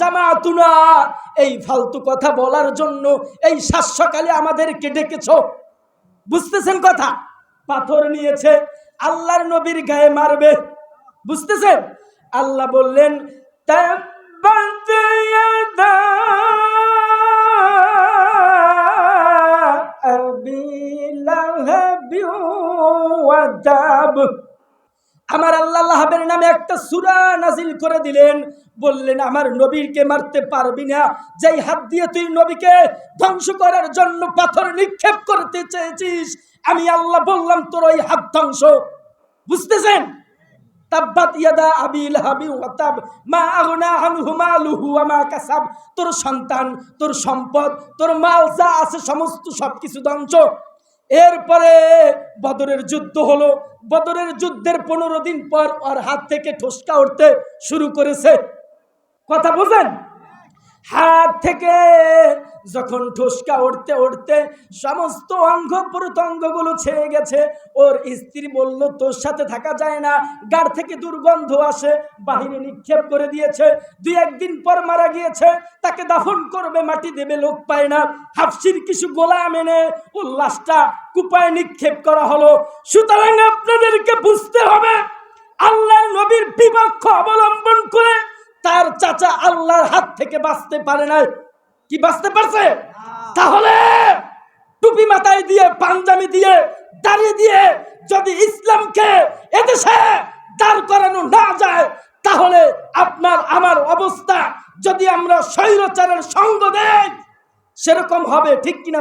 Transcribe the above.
জামাতুনা। এই ফালতু কথা বলার জন্য এই শাস্যকালে আমাদেরকে ডেকেছো। বুঝতেছেন কথা? পাথর নিয়েছে, আল্লাহর নবীর গায়ে মারবে। বুঝতেছেন? আল্লাহ বললেন আবি। আমার আল্লাহ লাহাবের নামে একটা সুরা নাজিল করে দিলেন। বললেন, আমার নবীকে মারতে পারবি না। যেই হাত দিয়ে তুই নবীকে ধ্বংস করার জন্য পাথর নিক্ষেপ করতে চেয়েছিস, আমি আল্লাহ বললাম, তোর ওই হাত ধ্বংস। বুঝতেছেন? ইয়াদা আবি লাহাবি ওয়া তাব। মা কাসাব। তোর সন্তান, তোর সম্পদ, তোর মাল যা আছে, সমস্ত সবকিছু ধ্বংস। এরপরে বদরের যুদ্ধ হলো। বদরের যুদ্ধের পনেরো দিন পর ওর হাত থেকে ঠোসকা উঠতে শুরু করেছে। কথা বুঝেন হাত থেকে যখন ঠোসকা উঠতে উঠতে সমস্ত অঙ্গ প্রত্যঙ্গগুলো ছেড়ে গেছে, ওর স্ত্রী বলল, তোর সাথে থাকা যায় না। গাড় থেকে দুর্গন্ধ আসে, বাহিরে নিক্ষেপ করে দিয়েছে। দুই একদিন পর মারা গিয়েছে। তাকে দাফন করবে, মাটি দেবে, লোক পায় না। হাফসির কিছু গোলা মেনে ওর লাশটা কুপায় নিক্ষেপ করা হলো। সুতরাং আপনাদেরকে বুঝতে হবে আল্লাহ নবীর বিপক্ষ অবলম্বন করে তার চাচা আল্লাহর হাত থেকে বাঁচতে পারে না কি বাঁচতে পারছে তাহলে টুপি মাথায় দিয়ে, পাঞ্জাবি দিয়ে দাঁড়িয়ে দিয়ে যদি ইসলামকে এদেশে দাঁড় করানো না যায়, তাহলে আপনার, আমার অবস্থা যদি আমরা স্বৈরচারের সঙ্গ দেই, সেরকম হবে, ঠিক কিনা?